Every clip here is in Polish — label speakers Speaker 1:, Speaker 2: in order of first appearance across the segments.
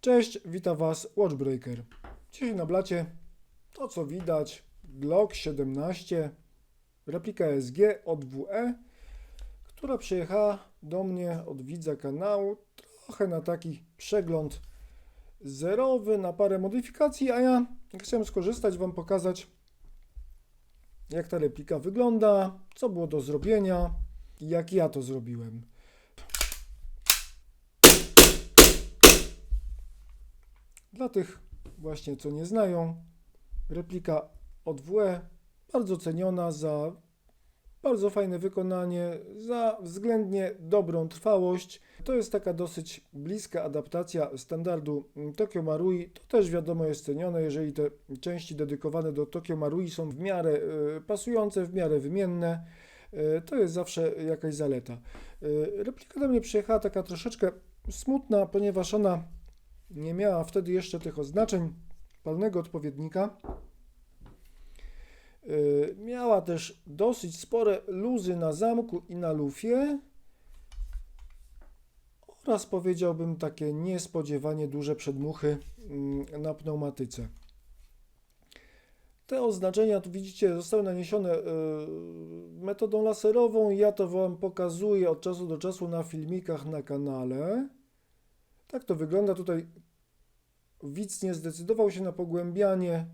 Speaker 1: Cześć, witam Was Watchbreaker. Dzisiaj na blacie to co widać Glock 17, replika SG od WE, która przyjechała do mnie od widza kanału trochę na taki przegląd zerowy, na parę modyfikacji, a ja chciałem skorzystać, Wam pokazać jak ta replika wygląda, co było do zrobienia i jak ja to zrobiłem. Dla tych właśnie, co nie znają, replika od WE, bardzo ceniona za bardzo fajne wykonanie, za względnie dobrą trwałość. To jest taka dosyć bliska adaptacja standardu Tokyo Marui. To też wiadomo jest cenione, jeżeli te części dedykowane do Tokyo Marui są w miarę e, pasujące, w miarę wymienne. e, To jest zawsze jakaś zaleta. E, Replika do mnie przyjechała taka troszeczkę smutna, ponieważ ona nie miała wtedy jeszcze tych oznaczeń palnego odpowiednika. Yy, Miała też dosyć spore luzy na zamku i na lufie oraz powiedziałbym takie niespodziewanie duże przedmuchy mm, na pneumatyce. Te oznaczenia, tu widzicie, zostały naniesione yy, metodą laserową. Ja to Wam pokazuję od czasu do czasu na filmikach na kanale. Tak to wygląda. Tutaj widz nie zdecydował się na pogłębianie,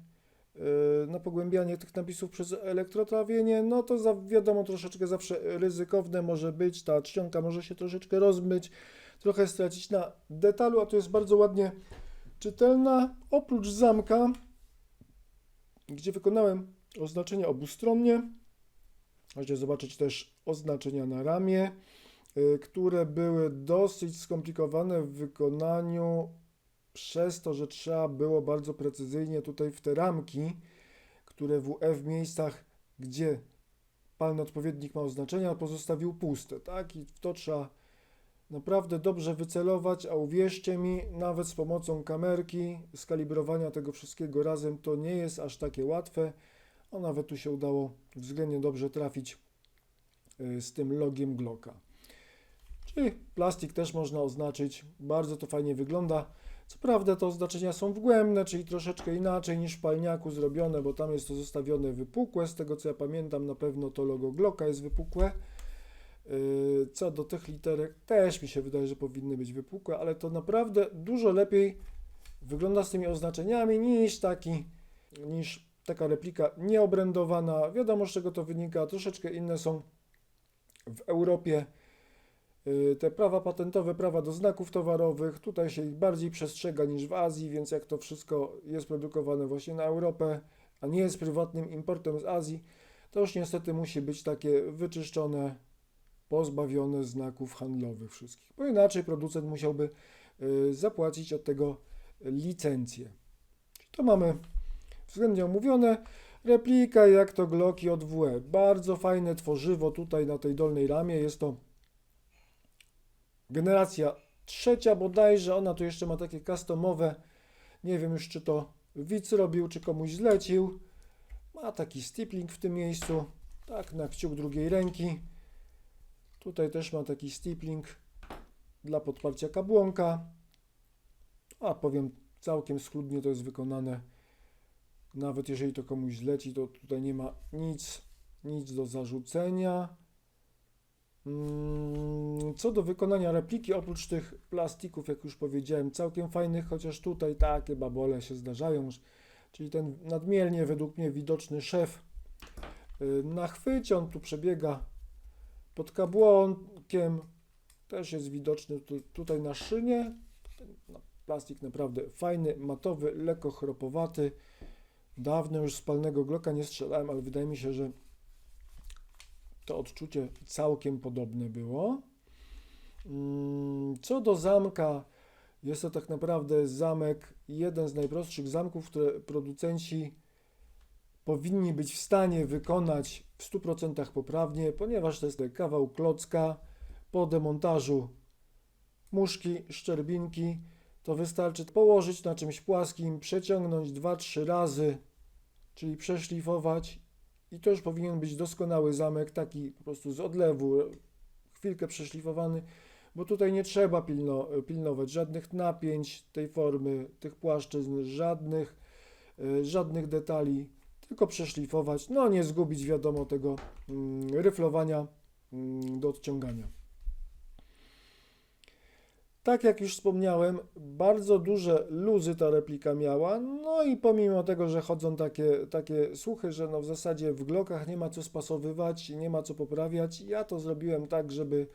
Speaker 1: yy, na pogłębianie tych napisów przez elektrotrawienie, no to za, wiadomo troszeczkę zawsze ryzykowne może być, ta czcionka może się troszeczkę rozmyć, trochę stracić na detalu, a tu jest bardzo ładnie czytelna. Oprócz zamka, gdzie wykonałem oznaczenia obustronnie, możecie zobaczyć też oznaczenia na ramię, które były dosyć skomplikowane w wykonaniu przez to, że trzeba było bardzo precyzyjnie tutaj w te ramki, które WE w miejscach, gdzie palny odpowiednik ma oznaczenia, pozostawił puste, tak? I to trzeba naprawdę dobrze wycelować, a uwierzcie mi, nawet z pomocą kamerki, skalibrowania tego wszystkiego razem, to nie jest aż takie łatwe, a nawet tu się udało względnie dobrze trafić y, z tym logiem Glocka. Czyli plastik też można oznaczyć, bardzo to fajnie wygląda. Co prawda te oznaczenia są wgłębne, czyli troszeczkę inaczej niż w palniaku zrobione, bo tam jest to zostawione wypukłe. Z tego co ja pamiętam, na pewno to logo Glocka jest wypukłe. Yy, Co do tych literek, też mi się wydaje, że powinny być wypukłe, ale to naprawdę dużo lepiej wygląda z tymi oznaczeniami niż taki, niż taka replika nieobrędowana. Wiadomo z czego to wynika, troszeczkę inne są w Europie te prawa patentowe, prawa do znaków towarowych, tutaj się ich bardziej przestrzega niż w Azji, więc jak to wszystko jest produkowane właśnie na Europę, a nie jest prywatnym importem z Azji, to już niestety musi być takie wyczyszczone, pozbawione znaków handlowych wszystkich, bo inaczej producent musiałby y, zapłacić od tego licencję. To mamy względnie omówione. Replika jak to Glocki od WE. Bardzo fajne tworzywo tutaj na tej dolnej ramie. Jest to generacja trzecia bodajże. Ona tu jeszcze ma takie customowe. Nie wiem już czy to widz robił, czy komuś zlecił. Ma taki stipling w tym miejscu. Tak, na kciuk drugiej ręki. Tutaj też ma taki stipling dla podparcia kabłonka. A powiem całkiem schludnie to jest wykonane. Nawet jeżeli to komuś zleci, to tutaj nie ma nic, nic do zarzucenia. Mm, Co do wykonania repliki, oprócz tych plastików, jak już powiedziałem, całkiem fajnych, chociaż tutaj takie babole się zdarzają, czyli ten nadmiernie według mnie widoczny szef y, na chwycie, on tu przebiega pod kabłonkiem, też jest widoczny tu, tutaj na szynie. No, plastik naprawdę fajny, matowy, lekko chropowaty. Dawno już z palnego Glocka nie strzelałem, ale wydaje mi się, że to odczucie całkiem podobne było. Mm, Co do zamka, jest to tak naprawdę zamek, jeden z najprostszych zamków, które producenci powinni być w stanie wykonać w 100% poprawnie, ponieważ to jest kawał klocka po demontażu muszki, szczerbinki. To wystarczy położyć na czymś płaskim, przeciągnąć 2-3 razy, czyli przeszlifować i to już powinien być doskonały zamek, taki po prostu z odlewu, chwilkę przeszlifowany. bo tutaj nie trzeba pilno, pilnować żadnych napięć tej formy, tych płaszczyzn, żadnych, y, żadnych detali, tylko przeszlifować, no nie zgubić wiadomo tego mm, ryflowania mm, do odciągania. Tak jak już wspomniałem, bardzo duże luzy ta replika miała, no i pomimo tego, że chodzą takie, takie słuchy, że no w zasadzie w glokach nie ma co spasowywać, nie ma co poprawiać, ja to zrobiłem tak, żeby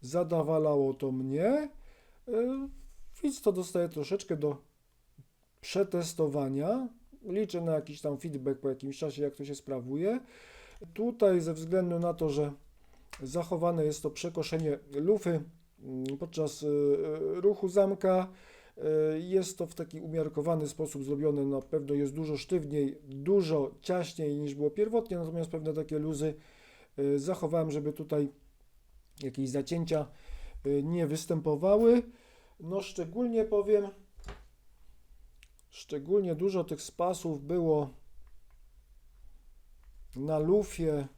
Speaker 1: zadawalało to mnie, yy, więc to dostaję troszeczkę do przetestowania. Liczę na jakiś tam feedback po jakimś czasie, jak to się sprawuje. Tutaj ze względu na to, że zachowane jest to przekoszenie lufy podczas y, y, ruchu zamka, y, jest to w taki umiarkowany sposób zrobione. Na pewno jest dużo sztywniej, dużo ciaśniej niż było pierwotnie, natomiast pewne takie luzy zachowałem, żeby tutaj jakieś zacięcia nie występowały. No szczególnie powiem, szczególnie dużo tych spasów było na lufie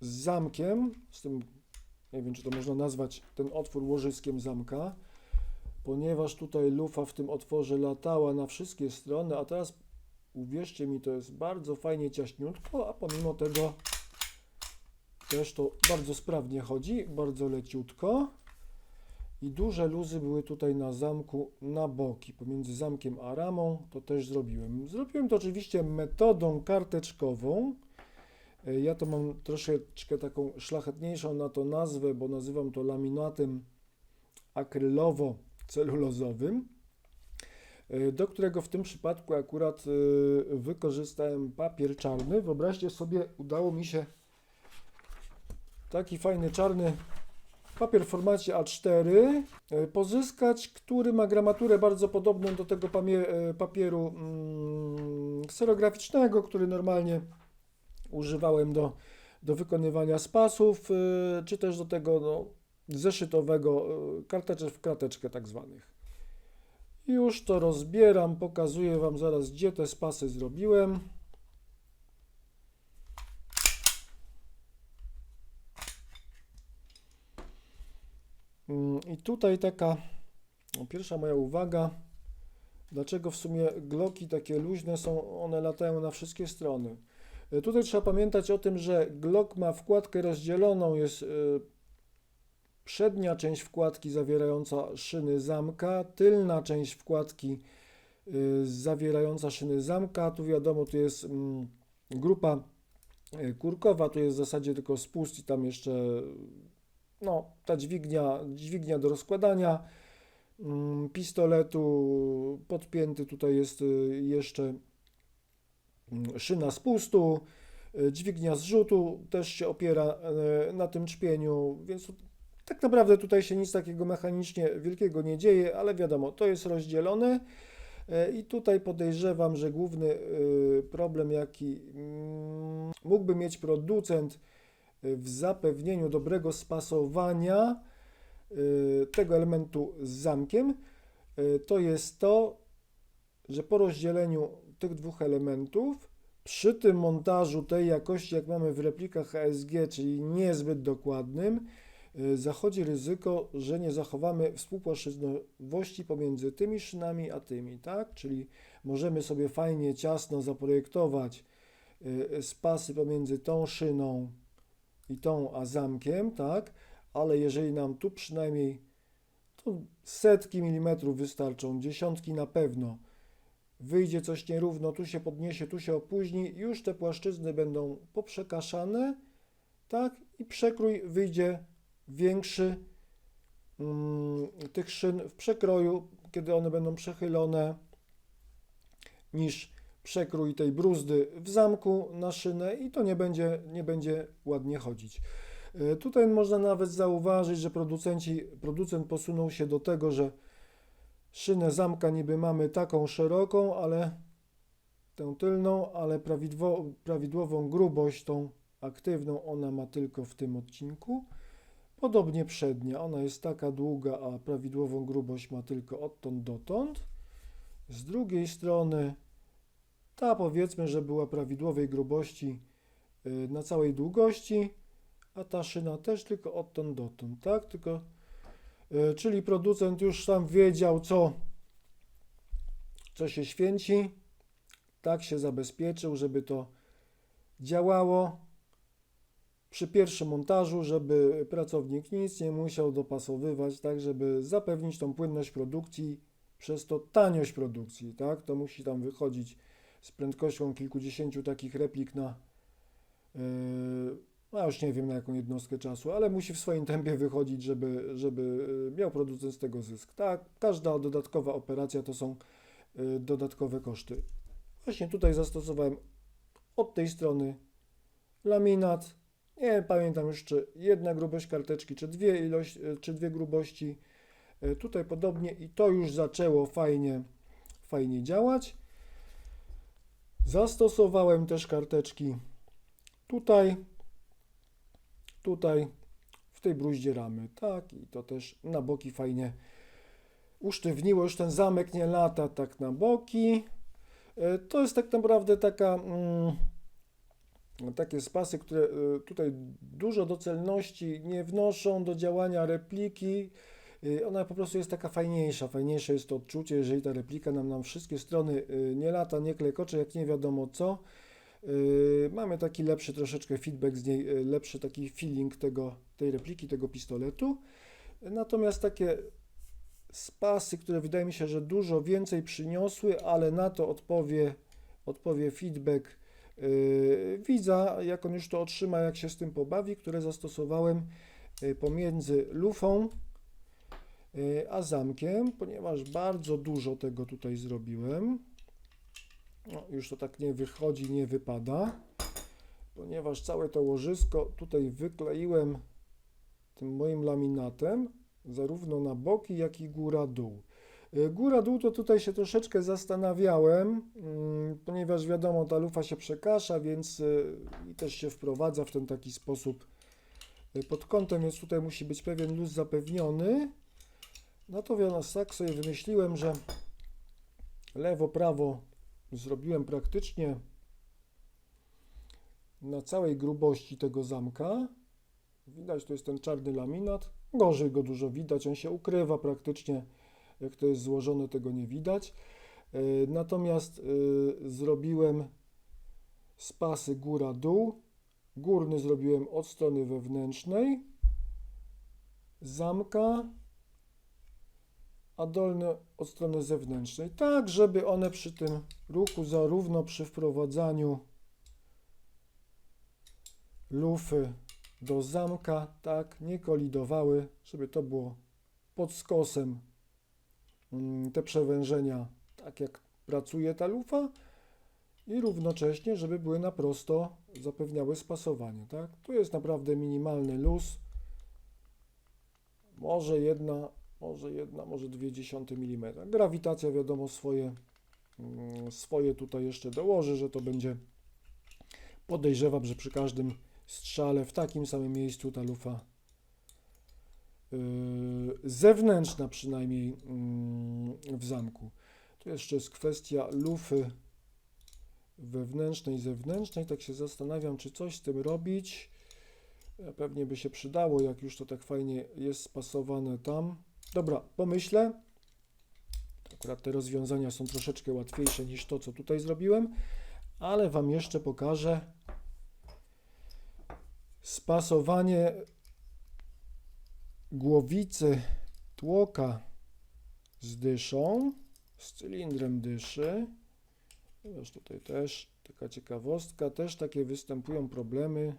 Speaker 1: z zamkiem, z tym, nie wiem czy to można nazwać ten otwór łożyskiem zamka, ponieważ tutaj lufa w tym otworze latała na wszystkie strony, a teraz uwierzcie mi, to jest bardzo fajnie ciaśniutko, a pomimo tego też to bardzo sprawnie chodzi, bardzo leciutko. I duże luzy były tutaj na zamku na boki, pomiędzy zamkiem a ramą, to też zrobiłem. Zrobiłem to oczywiście metodą karteczkową. E, Ja to mam troszeczkę taką szlachetniejszą na to nazwę, bo nazywam to laminatem akrylowo-celulozowym, e, do którego w tym przypadku akurat e, wykorzystałem papier czarny. Wyobraźcie sobie, udało mi się taki fajny czarny papier w formacie A4 e, pozyskać, który ma gramaturę bardzo podobną do tego papieru mm, kserograficznego, który normalnie używałem do, do wykonywania spasów, e, czy też do tego no, zeszytowego, e, karteczek w krateczkę tak zwanych. Już to rozbieram, pokazuję Wam zaraz, gdzie te spasy zrobiłem. Mm, I tutaj taka no, pierwsza moja uwaga, dlaczego w sumie gloki takie luźne są, one latają na wszystkie strony. E, Tutaj trzeba pamiętać o tym, że Glock ma wkładkę rozdzieloną, jest e, przednia część wkładki zawierająca szyny zamka, tylna część wkładki e, zawierająca szyny zamka. Tu wiadomo, tu jest mm, grupa kurkowa, tu jest w zasadzie tylko spust i tam jeszcze no, ta dźwignia, dźwignia do rozkładania mm, pistoletu, podpięty tutaj jest jeszcze szyna spustu, y, dźwignia zrzutu też się opiera e, na tym czpieniu, więc tak naprawdę tutaj się nic takiego mechanicznie wielkiego nie dzieje, ale wiadomo, to jest rozdzielone. E, i tutaj podejrzewam, że główny problem, jaki mm, mógłby mieć producent, w zapewnieniu dobrego spasowania tego elementu z zamkiem, to jest to, że po rozdzieleniu tych dwóch elementów, przy tym montażu tej jakości, jak mamy w replikach ASG, czyli niezbyt dokładnym, y, zachodzi ryzyko, że nie zachowamy współpłaszczyznowości pomiędzy tymi szynami a tymi, tak? Czyli możemy sobie fajnie, ciasno zaprojektować y, spasy pomiędzy tą szyną i tą a zamkiem, tak? Ale jeżeli nam tu przynajmniej to setki milimetrów wystarczą, dziesiątki na pewno, wyjdzie coś nierówno, tu się podniesie, tu się opóźni, już te płaszczyzny będą poprzekaszane, tak? I przekrój wyjdzie większy mm, tych szyn w przekroju, kiedy one będą przechylone, niż przekrój tej bruzdy w zamku na szynę i to nie będzie, nie będzie ładnie chodzić. E, Tutaj można nawet zauważyć, że producenci, producent posunął się do tego, że szynę zamka niby mamy taką szeroką, ale tę tylną, ale prawidło, prawidłową grubość, tą aktywną, ona ma tylko w tym odcinku. Podobnie przednia, ona jest taka długa, a prawidłową grubość ma tylko odtąd dotąd. Z drugiej strony ta powiedzmy, że była prawidłowej grubości y, na całej długości, a ta szyna też tylko odtąd dotąd, tak? Tylko, czyli producent już tam wiedział, co, co się święci, tak się zabezpieczył, żeby to działało. Przy pierwszym montażu, żeby pracownik nic nie musiał dopasowywać, tak, żeby zapewnić tą płynność produkcji, przez to taniość produkcji, tak, to musi tam wychodzić z prędkością kilkudziesięciu takich replik na, yy, no już nie wiem na jaką jednostkę czasu, ale musi w swoim tempie wychodzić, żeby, żeby yy, miał producent z tego zysk, tak, każda dodatkowa operacja to są yy, dodatkowe koszty. Właśnie tutaj zastosowałem od tej strony laminat, nie pamiętam już, czy jedna grubość karteczki, czy dwie, ilość, e, czy dwie grubości. Tutaj podobnie i to już zaczęło fajnie, fajnie działać. Zastosowałem też karteczki tutaj, tutaj, w tej bruździe ramy, tak, i to też na boki fajnie usztywniło, już ten zamek nie lata tak na boki. E, To jest tak naprawdę taka... Mm, takie spasy, które y, tutaj dużo docelności nie wnoszą do działania repliki. Y, Ona po prostu jest taka fajniejsza. Fajniejsze jest to odczucie, jeżeli ta replika nam na wszystkie strony nie lata, nie klekocze, jak nie wiadomo co. Y, Mamy taki lepszy troszeczkę feedback z niej, y, lepszy taki feeling tego, tej repliki, tego pistoletu. Natomiast takie spasy, które wydaje mi się, że dużo więcej przyniosły, ale na to odpowie, odpowie feedback yy, widza, jak on już to otrzyma, jak się z tym pobawi, które zastosowałem yy, pomiędzy lufą yy, a zamkiem, ponieważ bardzo dużo tego tutaj zrobiłem. No, już to tak nie wychodzi, nie wypada, ponieważ całe to łożysko tutaj wykleiłem tym moim laminatem, zarówno na boki, jak i góra-dół. Y, Góra-dół to tutaj się troszeczkę zastanawiałem, mm, ponieważ wiadomo, ta lufa się przekasza, więc y, i też się wprowadza w ten taki sposób y, pod kątem, więc tutaj musi być pewien luz zapewniony. Natomiast tak sobie wymyśliłem, że lewo-prawo zrobiłem praktycznie na całej grubości tego zamka. Widać, to jest ten czarny laminat. Gorzej go dużo widać, on się ukrywa praktycznie. Jak to jest złożone, tego nie widać. E, Natomiast e, zrobiłem spasy góra-dół. Górny zrobiłem od strony wewnętrznej zamka, a dolny od strony zewnętrznej. Tak, żeby one przy tym ruchu, zarówno przy wprowadzaniu lufy do zamka, tak, nie kolidowały, żeby to było pod skosem mm, te przewężenia, tak jak pracuje ta lufa i równocześnie, żeby były na prosto, zapewniały spasowanie, tak. Tu jest naprawdę minimalny luz, może jedna, może jedna, może dwie dziesiąte milimetra. Grawitacja wiadomo swoje, mm, swoje tutaj jeszcze dołoży, że to będzie podejrzewam, że przy każdym strzale w takim samym miejscu ta lufa yy, zewnętrzna przynajmniej yy, w zamku. Tu jeszcze jest kwestia lufy wewnętrznej zewnętrznej. Tak się zastanawiam, czy coś z tym robić. Pewnie by się przydało, jak już to tak fajnie jest spasowane tam. Dobra, pomyślę. Akurat te rozwiązania są troszeczkę łatwiejsze niż to, co tutaj zrobiłem, ale Wam jeszcze pokażę spasowanie głowicy tłoka z dyszą, z cylindrem dyszy. Ponieważ tutaj też taka ciekawostka, też takie występują problemy,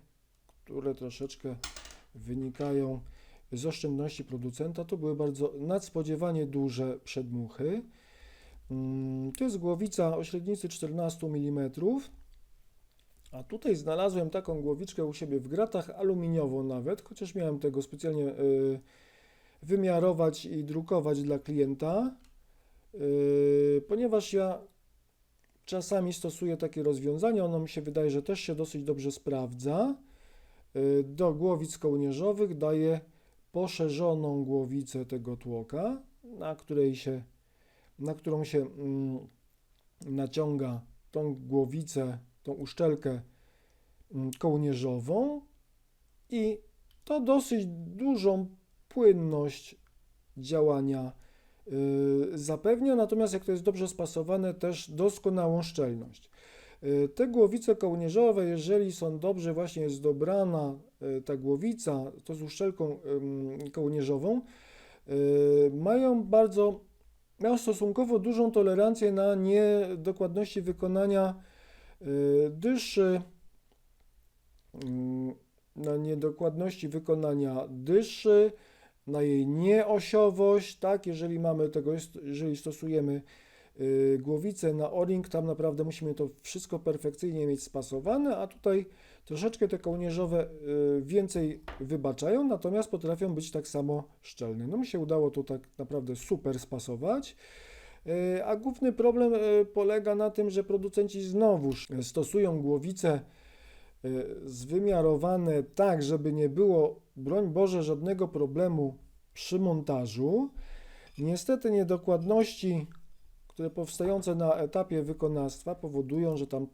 Speaker 1: które troszeczkę wynikają z oszczędności producenta. To były bardzo nadspodziewanie duże przedmuchy. Mm, To jest głowica o średnicy 14 mm. A tutaj znalazłem taką głowiczkę u siebie w gratach, aluminiową nawet, chociaż miałem tego specjalnie y, wymiarować i drukować dla klienta, y, ponieważ ja czasami stosuję takie rozwiązanie, ono mi się wydaje, że też się dosyć dobrze sprawdza. Y, do głowic kołnierzowych daję poszerzoną głowicę tego tłoka, na której się, na którą się mm, naciąga tą głowicę tą uszczelkę mm, kołnierzową i to dosyć dużą płynność działania y, zapewnia, natomiast jak to jest dobrze spasowane, też doskonałą szczelność. Y, Te głowice kołnierzowe, jeżeli są dobrze właśnie jest dobrana y, ta głowica, to z uszczelką kołnierzową, y, mają bardzo, mają stosunkowo dużą tolerancję na niedokładności wykonania dyszy, ym, na niedokładności wykonania dyszy, na jej nieosiowość, tak, jeżeli mamy tego, jeżeli stosujemy głowicę na o-ring, tam naprawdę musimy to wszystko perfekcyjnie mieć spasowane, a tutaj troszeczkę te kołnierzowe y, więcej wybaczają, natomiast potrafią być tak samo szczelne. No mi się udało to tak naprawdę super spasować. Y, A główny problem y, polega na tym, że producenci znowuż stosują głowice y, zwymiarowane tak, żeby nie było, broń Boże, żadnego problemu przy montażu. Niestety niedokładności, które powstające na etapie wykonawstwa powodują, że tam,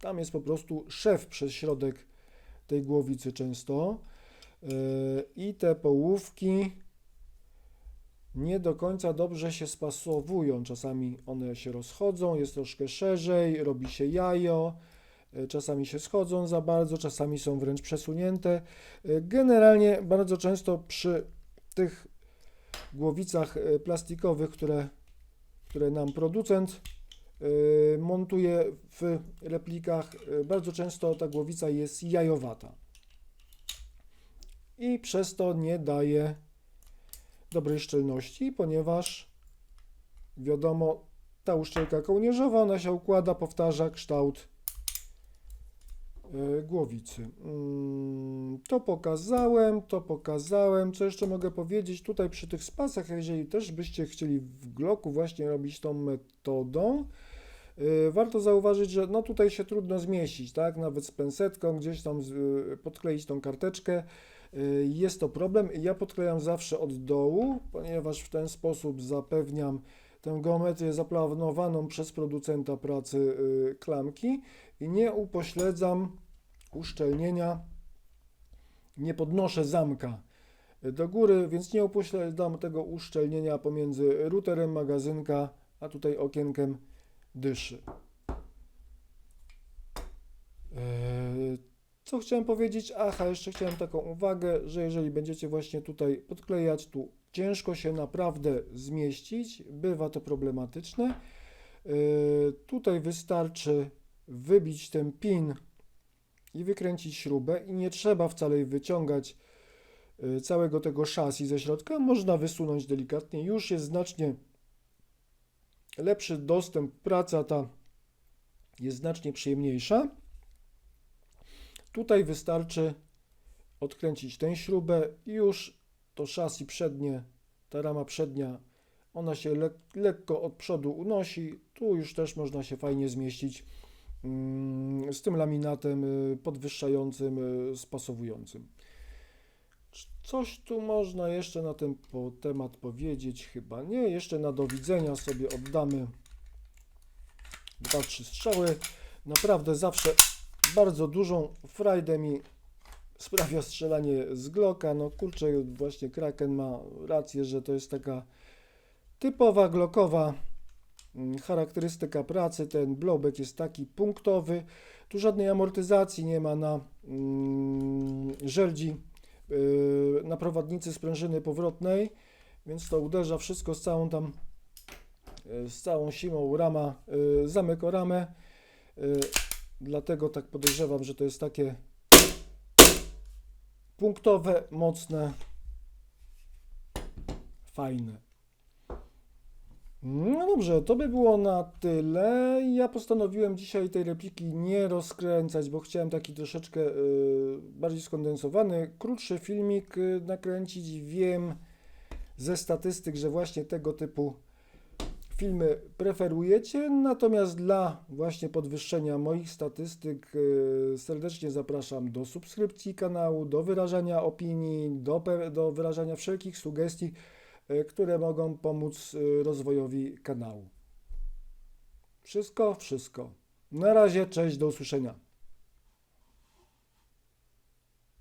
Speaker 1: tam jest po prostu szef przez środek tej głowicy często Yy, i te połówki nie do końca dobrze się spasowują. Czasami one się rozchodzą, jest troszkę szerzej, robi się jajo, yy, czasami się schodzą za bardzo, czasami są wręcz przesunięte. Yy, Generalnie bardzo często przy tych głowicach plastikowych, które, które nam producent yy, montuje w replikach, yy, bardzo często ta głowica jest jajowata. I przez to nie daje dobrej szczelności, ponieważ wiadomo, ta uszczelka kołnierzowa, ona się układa, powtarza kształt głowicy. Mm, To pokazałem, to pokazałem. Co jeszcze mogę powiedzieć? Tutaj przy tych spasach, jeżeli też byście chcieli w gloku właśnie robić tą metodą, yy, warto zauważyć, że no tutaj się trudno zmieścić, tak? Nawet z pensetką gdzieś tam yy, podkleić tą karteczkę. Jest to problem. Ja podklejam zawsze od dołu, ponieważ w ten sposób zapewniam tę geometrię zaplanowaną przez producenta pracy klamki i nie upośledzam uszczelnienia, nie podnoszę zamka do góry, więc nie upośledzam tego uszczelnienia pomiędzy routerem magazynka, a tutaj okienkiem dyszy. Eee, Co chciałem powiedzieć? Aha, jeszcze chciałem taką uwagę, że jeżeli będziecie właśnie tutaj podklejać, tu ciężko się naprawdę zmieścić, bywa to problematyczne. Eee, Tutaj wystarczy wybić ten pin i wykręcić śrubę i nie trzeba wcale wyciągać y, całego tego szasi ze środka. Można wysunąć delikatnie. Już jest znacznie lepszy dostęp. Praca ta jest znacznie przyjemniejsza. Tutaj wystarczy odkręcić tę śrubę i już to szasi przednie, ta rama przednia, ona się le lekko od przodu unosi. Tu już też można się fajnie zmieścić z tym laminatem y, podwyższającym, y, spasowującym. Coś tu można jeszcze na ten temat powiedzieć? Chyba nie. Jeszcze na do widzenia sobie oddamy dwa, trzy strzały. Naprawdę zawsze bardzo dużą frajdę mi sprawia strzelanie z Glocka. No kurczę, właśnie Kraken ma rację, że to jest taka typowa Glockowa mm, charakterystyka pracy. Ten blowback jest taki punktowy. Tu żadnej amortyzacji nie ma na mm, żeldzi yy, na prowadnicy sprężyny powrotnej, więc to uderza wszystko z całą tam, yy, z całą siłą rama, yy, zamyka ramę. Yy, Dlatego tak podejrzewam, że to jest takie punktowe, mocne, fajne. No dobrze, to by było na tyle. Ja postanowiłem dzisiaj tej repliki nie rozkręcać, bo chciałem taki troszeczkę y, bardziej skondensowany, krótszy filmik y, nakręcić. Wiem ze statystyk, że właśnie tego typu filmy preferujecie, natomiast dla właśnie podwyższenia moich statystyk y, serdecznie zapraszam do subskrypcji kanału, do wyrażania opinii, do, do wyrażania wszelkich sugestii, które mogą pomóc y, rozwojowi kanału. Wszystko, wszystko. Na razie, cześć, do usłyszenia.